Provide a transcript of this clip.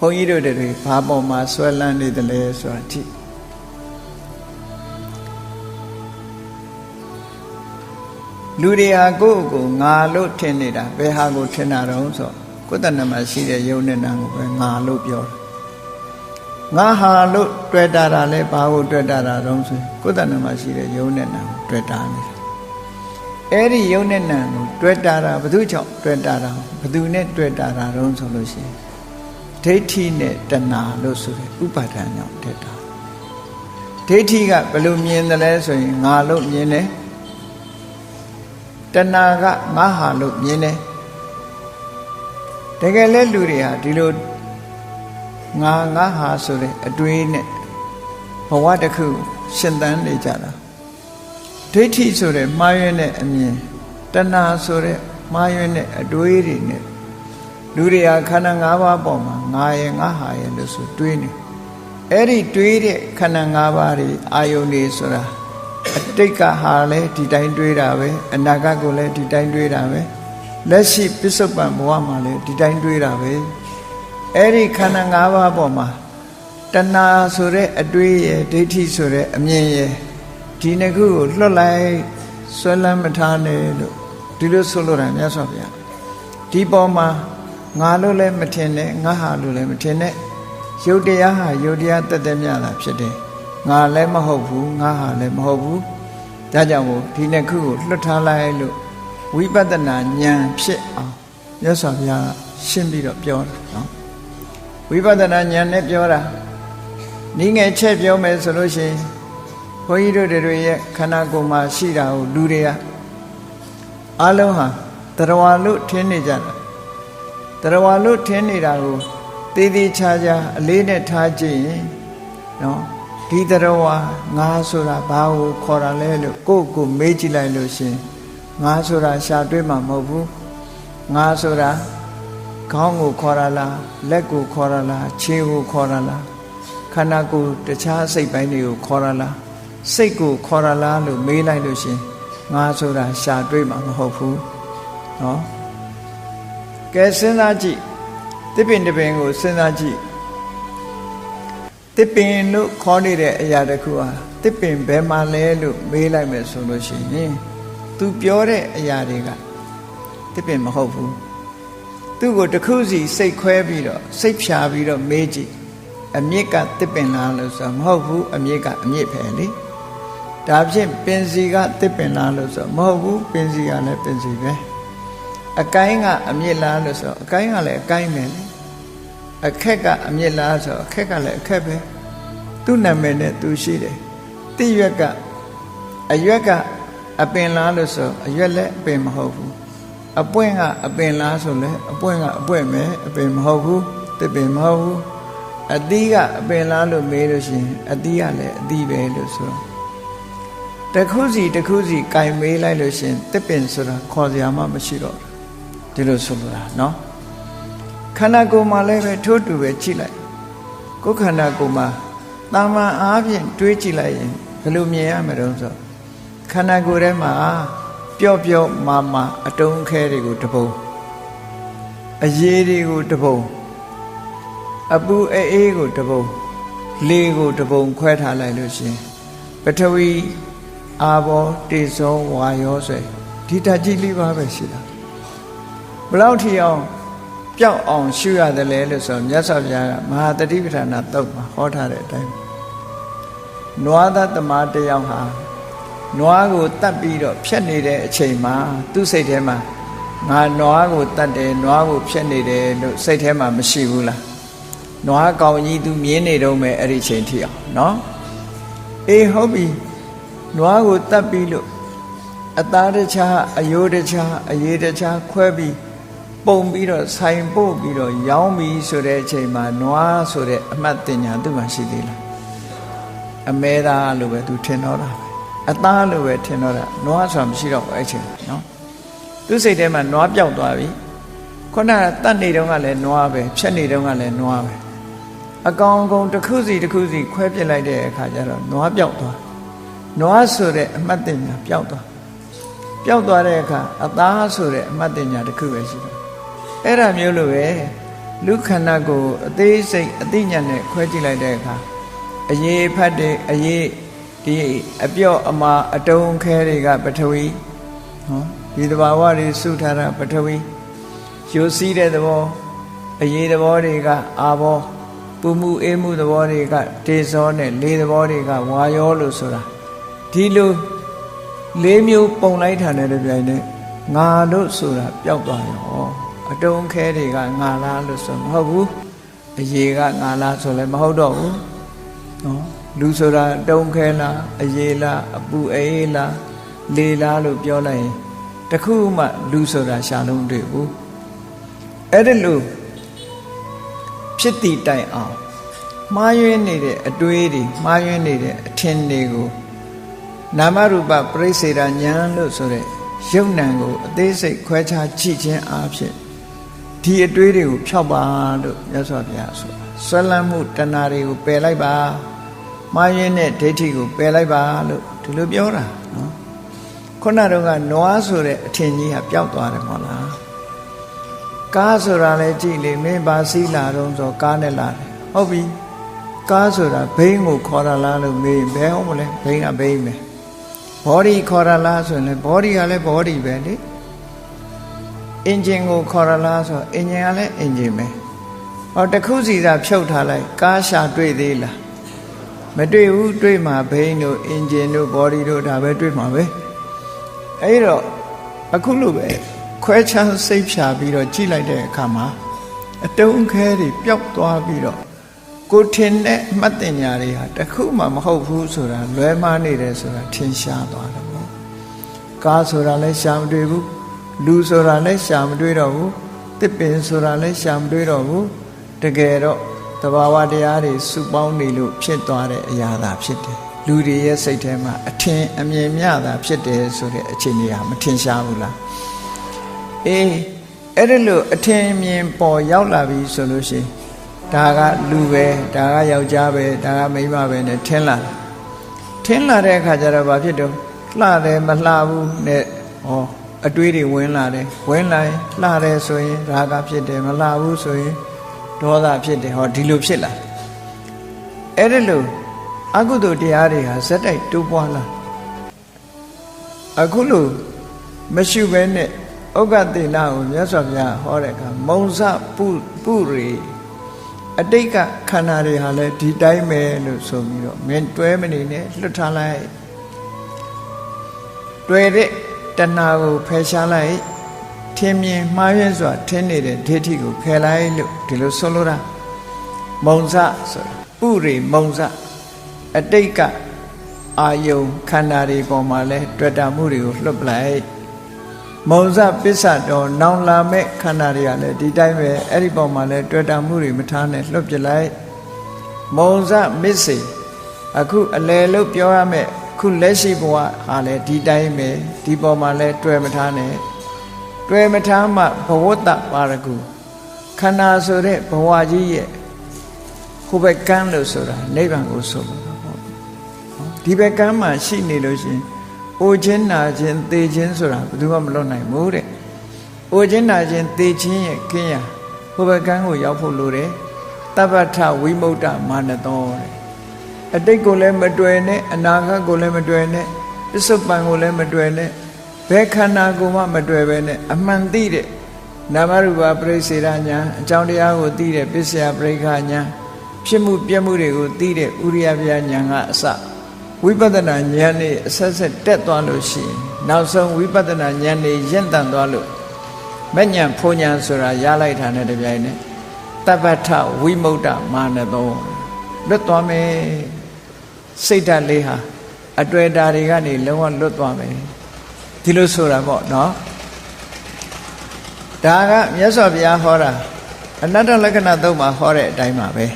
ဘုန်းကြီးတို့တွေဘာပေါ်မှာဆွဲလန်းနေတယ်လဲဆိုတာကြည့်လူတွေဟာကိုယ့်ကိုယ်ငါလို့ထင်နေတာဘယ်ဟာကိုထင်တာတော့ဆိုကိုယ်တဏ္ဍမှာရှိတဲ့ယုံနဲ့နာကိုပဲငါလို့ပြောတာငါဟာလို့တွေ့တာတာလဲဘာကိုတွေ့တာတာတော့ဆိုကိုယ်တဏ္ဍမှာရှိတဲ့ယုံနဲ့နာကိုတွေ့တာနေတာအဲ့ဒီယုံနဲ့နာကိုတွေ့တာတာဘယ်သူကြောင့်တွေ့တာတာဘယ်သူနဲ့တွေ့တာတာတော့ဆိုလို့ရှိရင် ဒိဋ္ဌိနဲ့တဏှာလို့ဆိုတဲ့ဥပါဒဏ်ကြောင့်တက်တာဒိဋ္ဌိကဘယ်လိုမြင်တယ်လဲဆိုရင်ငါလို့မြင်တယ်တဏှာကငါဟာလို့မြင်တယ်တကယ်လဲလူတွေဟာဒီလိုငါငါဟာဆိုတဲ့အတွေးနဲ့ဘဝတစ်ခုရှင်သန်နေကြတာဒိဋ္ဌိဆိုတဲ့မှားယွင်းတဲ့အမြင်တဏှာဆိုတဲ့မှားယွင်းတဲ့အတွေးတွေနဲ့ လူတွေဟာခန္ဓာ၅ပါးပေါ်မှာငါရဲ့ငါဟာရဲ့လို့ဆိုတွေးနေအဲ့ဒီတွေးတဲ့ခန္ဓာ၅ပါးတွေအာယုန်တွေဆိုတာအတိတ်ကဟာလည်းဒီတိုင်းတွေးတာပဲအနာဂတ်ကိုလည်းဒီတိုင်းတွေးတာပဲလက်ရှိပစ္စုပန်ဘဝမှာလည်းဒီတိုင်းတွေးတာပဲအဲ့ဒီခန္ဓာ၅ပါးပေါ်မှာတဏှာဆိုတဲ့အတွေးရဲ့ဒိဋ္ဌိဆိုတဲ့အမြင်ရဲ့ဒီနှစ်ခုကိုလွတ်လိုက်ဆွဲလန်းမထားနဲ့လို့ဒီလိုဆိုလိုတာမြတ်စွာဘုရားဒီပေါ်မှာ ငါလို့လည်းမထင်နဲ့ငါဟာလို့လည်းမထင်နဲ့ယုတ်တရားဟာယုတ်တရားတက်တက်မြတာဖြစ်တယ်ငါလည်းမဟုတ်ဘူးငါဟာလည်းမဟုတ်ဘူးဒါကြောင့်မို့ဒီနှစ်ခုကိုလွတ်ထားလိုက်လို့ဝိပဿနာဉာဏ်ဖြစ်အောင်မြတ်စွာဘုရားရှင်းပြီးတော့ပြောတာနော်ဝိပဿနာဉာဏ်နဲ့ပြောတာနိငယ်ချက်ပြောမယ်ဆိုလို့ရှိရင်ဘုန်းကြီးတို့တွေရဲ့ခန္ဓာကိုယ်မှာရှိတာကိုလူတွေကအလုံးဟာတရားလို့ထင်နေကြတာ တရားလို့ထင်နေတာကိုတည်တည်ချာချာအလေးနဲ့ထားကြည့်ရင်နော်ဒီတရားဝါငါဆိုတာဘာကိုခေါ်တာလဲလို့ကိုယ့်ကိုမေးကြည့်လိုက်လို့ရှင်ငါဆိုတာရှာတွေ့မှာမဟုတ်ဘူးငါဆိုတာခေါင်းကိုခေါ်ရလားလက်ကိုခေါ်ရလားခြေကိုခေါ်ရလားခန္ဓာကိုယ်တခြားစိတ်ပိုင်းတွေကိုခေါ်ရလားစိတ်ကိုခေါ်ရလားလို့မေးလိုက်လို့ရှင်ငါဆိုတာရှာတွေ့မှာမဟုတ်ဘူးเนาะ ကဲစဉ်းစားကြည့်တစ်ပင်တစ်ပင်ကိုစဉ်းစားကြည့်တစ်ပင်လို့ခေါ်နေတဲ့အရာတစ်ခုဟာတစ်ပင်ဘယ်မှာလဲလို့မေးလိုက်မယ်ဆိုလို့ရှိရင် तू ပြောတဲ့အရာတွေကတစ်ပင်မဟုတ်ဘူးသူ့ကိုတစ်ခုစီစိတ်ခွဲပြီးတော့စိတ်ဖြာပြီးတော့မေးကြည့်အမြင့်ကတစ်ပင်လားလို့ဆိုမဟုတ်ဘူးအမြင့်ကအမြင့်ပဲလေဒါဖြင့်ပင်စီကတစ်ပင်လားလို့ဆိုမဟုတ်ဘူးပင်စီကလည်းပင်စီပဲ အကိုင်းကအမြင့်လားလို့ဆိုအကိုင်းကလည်းအကိုင်းပဲလေအခက်ကအမြင့်လားဆိုအခက်ကလည်းအခက်ပဲသူ့နာမည်နဲ့သူရှိတယ်တိရွက်ကအရွက်ကအပင်လားလို့ဆိုအရွက်လည်းအပင်မဟုတ်ဘူးအပွင့်ကအပင်လားဆိုလဲအပွင့်ကအပွင့်ပဲအပင်မဟုတ်ဘူးတစ်ပင်မဟုတ်ဘူးအသီးကအပင်လားလို့မေးလို့ရှိရင်အသီးကလည်းအသီးပဲလို့ဆိုတော့တခုစီတခုစီကင်မေးလိုက်လို့ရှိရင်တစ်ပင်ဆိုတာခေါ်စရာမှမရှိတော့ ဒီလိုဆိုလိုတာเนาะခန္ဓာကိုယ်မှာလည်းပဲထိုးတူပဲကြည့်လိုက်ကိုယ်ခန္ဓာကိုယ်မှာတာမန်အားဖြင့်တွေးကြည့်လိုက်ရင်ဘယ်လိုမြင်ရမလဲဆိုခန္ဓာကိုယ်ထဲမှာပျော့ပျော့မာမာအတုံးခဲတွေကိုတပုံအရေးတွေကိုတပုံအပူအေးအေးကိုတပုံလေကိုတပုံခွဲထားလိုက်လို့ရှင်ပထဝီအာဘောတေဇောဝါယောဆိုဒီဓာတ်ကြီးလေးပါပဲရှိတာ ဘလောက်ထီအောင်ပျောက်အောင်ရှုရတယ်လဲလို့ဆိုမြတ်စွာဘုရားကမဟာတတိပဋ္ဌာနာတုတ်မှာဟောထားတဲ့အတိုင်းနွားသားတမတယောက်ဟာနွားကိုတတ်ပြီးတော့ဖြတ်နေတဲ့အချိန်မှာသူ့စိတ်ထဲမှာငါနွားကိုတတ်တယ်နွားကိုဖြတ်နေတယ်လို့စိတ်ထဲမှာမရှိဘူးလားနွားကောင်ကြီးသူမြင်နေတော့မယ်အဲ့ဒီချိန်ထိအောင်နော်အေးဟုတ်ပြီနွားကိုတတ်ပြီးလို့အသားတခြားအယိုးတခြားအရေးတခြားခွဲပြီး ပုံပြီးတော့ဆိုင်ပို့ပြီးတော့ရောင်းပြီးဆိုတဲ့အချိန်မှာနွားဆိုတဲ့အမှတ်တင်ညာသူ့မှာရှိသေးလားအမဲသားလို့ပဲသူထင်တော့တာပဲအသားလို့ပဲထင်တော့တာနွားဆိုတာမရှိတော့ဘူးအဲ့ချိန်နော်သူစိတ်ထဲမှာနွားပြောက်သွားပြီခုနကတတ်နေတုန်းကလည်းနွားပဲဖြတ်နေတုန်းကလည်းနွားပဲအကောင်အကောင်တစ်ခုစီတစ်ခုစီခွဲပြစ်လိုက်တဲ့အခါကျတော့နွားပြောက်သွားနွားဆိုတဲ့အမှတ်တင်ညာပြောက်သွားပျောက်သွားတဲ့အခါအသားဆိုတဲ့အမှတ်တင်ညာတစ်ခုပဲရှိတယ် အဲ့ဒါမျိုးလိုပဲလူခန္ဓာကိုယ်အသေးစိတ်အသိဉာဏ်နဲ့ခွဲကြည့်လိုက်တဲ့အခါအရေးဖတ်တဲ့အရေးဒီအပြော့အမာအတုံးခဲတွေကပထဝီနော်ဒီတဘာဝတွေစုထားတာပထဝီယူစည်းတဲ့သဘောအရေးသဘောတွေကအာဘောပူမှုအေးမှုသဘောတွေကဒေဇောနဲ့လေသဘောတွေကဝါယောလို့ဆိုတာဒီလိုလေးမျိုးပုံလိုက်တာနဲ့တပြိုင်နက်ငါလို့ဆိုတာပျောက်သွားရော အတုံးခဲတွေကငါလားလို့ဆိုမဟုတ်ဘူးအရေးကငါလားဆိုလည်းမဟုတ်တော့ဘူးနော်လူဆိုတာအတုံးခဲလားအရေးလားအပူအေးလားလေလားလို့ပြောလိုက်ရင်တခုမှလူဆိုတာရှာလုံးတွေ့ဘူးအဲ့ဒါလို့ဖြစ်တည်တိုင်အောင်မှားယွင်းနေတဲ့အတွေးတွေမှားယွင်းနေတဲ့အထင်တွေကိုနာမရူပပြိစေတာဉာဏ်လို့ဆိုတဲ့ယုံနံကိုအသေးစိတ်ခွဲခြားကြည့်ခြင်းအဖြစ် ဒီအတွေးတွေကိုဖြောက်ပါလို့မြတ်စွာဘုရားဆိုတာဆွဲလန်းမှုတဏှာတွေကိုပယ်လိုက်ပါမှားယွင်းတဲ့ဒိဋ္ဌိကိုပယ်လိုက်ပါလို့ဒီလိုပြောတာနော်ခုနတုန်းကနွားဆိုတဲ့အထင်ကြီးဟာပျောက်သွားတယ်မဟုတ်လားကားဆိုတာလည်းကြည့်လေမင်းပါစီးလာတော့ဆိုကားနဲ့လာတယ်ဟုတ်ပြီကားဆိုတာဘိန်းကိုခေါ်တာလားလို့မေးဘယ်ဟုတ်မလဲဘိန်းကဘိန်းပဲဘောဒီခေါ်တာလားဆိုရင်လည်းဘောဒီကလည်းဘောဒီပဲလေ အင်ဂျင်ကိုခေါ်ရလားဆိုအင်ဂျင်ကလည်းအင်ဂျင်ပဲဟောတခုစီသာဖြုတ်ထားလိုက်ကားရှာတွေ့သေးလားမတွေ့ဘူးတွေ့မှာဘိန်းတို့အင်ဂျင်တို့ဘောဒီတို့ဒါပဲတွေ့မှာပဲအဲ့တော့အခုလိုပဲခွဲခြားစိတ်ဖြာပြီးတော့ကြည့်လိုက်တဲ့အခါမှာအတုံးခဲတွေပျောက်သွားပြီးတော့ကိုထင်တဲ့အမှတ်တင်ညာတွေဟာတခုမှမဟုတ်ဘူးဆိုတာလွဲမှားနေတယ်ဆိုတာထင်ရှားသွားတယ်ပေါ့ကားဆိုတာလည်းရှာမတွေ့ဘူး လူဆိုတာလည်းရှာမတွေ့တော့ဘူးတစ်ပင်ဆိုတာလည်းရှာမတွေ့တော့ဘူးတကယ်တော့တဘာဝတရားတွေစုပေါင်းနေလို့ဖြစ်သွားတဲ့အရာသာဖြစ်တယ်လူတွေရဲ့စိတ်ထဲမှာအထင်အမြင်များတာဖြစ်တယ်ဆိုတဲ့အခြေအနေဟာမထင်ရှားဘူးလားအေးအဲ့ဒါလို့အထင်မြင်ပေါ်ရောက်လာပြီဆိုလို့ရှိရင်ဒါကလူပဲဒါကယောက်ျားပဲဒါကမိန်းမပဲနဲ့ထင်လာထင်လာတဲ့အခါကျတော့ဘာဖြစ်တော့လှတယ်မလှဘူးနဲ့ဟော အတွေးတွေဝင်လာတယ်ဝင်လာရင်လှတယ်ဆိုရင်ရာဂဖြစ်တယ်မလှဘူးဆိုရင်ဒေါသဖြစ်တယ်ဟောဒီလိုဖြစ်လာအဲ့ဒါလို့အကုသိုလ်တရားတွေဟာဇက်တိုက်တိုးပွားလာအခုလို့မရှိဘဲနဲ့ဥက္ကတိနာကိုမြတ်စွာဘုရားဟောတဲ့အခါမုံစပုပုရိအတိတ်ကခန္ဓာတွေဟာလည်းဒီတိုင်းပဲလို့ဆိုပြီးတော့မင်းတွဲမနေနဲ့လွတ်ထားလိုက်တွေ့တဲ့ တဏှာကိုဖယ်ရှားလိုက်ထင်မြင်မှားယွင်းစွာထင်နေတဲ့ဒိဋ္ဌိကိုဖယ်လိုက်လို့ဒီလိုဆိုလိုတာမုံစဆိုတာပုရိမုံစအတိတ်ကအာယုံခန္ဓာတွေပေါ်မှာလဲတွေ့တာမှုတွေကိုလွတ်ပလိုက်မုံစပစ္စတော်နောင်လာမဲ့ခန္ဓာတွေကလည်းဒီတိုင်းပဲအဲ့ဒီပေါ်မှာလဲတွေ့တာမှုတွေမထားနဲ့လွတ်ပြလိုက်မုံစမစ္စေအခုအလယ်လို့ပြောရမယ် ခုလက်ရှိဘဝဟာလည်းဒီတိုင်းပဲဒီပေါ်မှာလဲတွေ့မထားနဲ့တွေ့မထားမှဘဝတ္တပါရကုခန္ဓာဆိုတဲ့ဘဝကြီးရဲ့ဟိုဘက်ကန်းလို့ဆိုတာနိဗ္ဗာန်ကိုဆိုလို့ပေါ့ဒီဘက်ကန်းမှာရှိနေလို့ရှိရင်အိုခြင်းနာခြင်းသေခြင်းဆိုတာဘယ်သူမှမလွတ်နိုင်ဘူးတဲ့။အိုခြင်းနာခြင်းသေခြင်းရဲ့ခင်းရဟိုဘကန်းကိုရောက်ဖို့လိုတယ်။တပ္ပထဝိမု ക്ത မာနတောတဲ့ အတိတ်ကိုလည်းမတွေ့နဲ့အနာဂတ်ကိုလည်းမတွေ့နဲ့ပစ္စုပန်ကိုလည်းမတွေ့နဲ့ဘယ်ခန္ဓာကိုမှမတွေ့ပဲနဲ့အမှန်သိတဲ့နာမရူပပရိစေရညာအကြောင်းတရားကိုသိတဲ့ပစ္စယပရိခညာဖြစ်မှုပြက်မှုတွေကိုသိတဲ့ဥရိယပြညာကအစဝိပဿနာဉာဏ်နဲ့အဆက်ဆက်တက်သွားလို့ရှိရင်နောက်ဆုံးဝိပဿနာဉာဏ်နဲ့ရင့်တန်သွားလို့မဉဏ်ဖုံဉဏ်ဆိုတာရလိုက်တာနဲ့တပြိုင်နက်တပ္ပထဝိမု ക്ത မာနသော လွတ်သွားမယ်စိတ်ဓာတ်လေးဟာအတွေ့အတာတွေကနေလုံးဝလွတ်သွားမယ်ဒီလိုဆိုတာပေါ့နော်ဒါကမြတ်စွာဘုရားဟောတာအနတ္တလက္ခဏာသုံးမှာဟောတဲ့အတိုင်းပါပဲ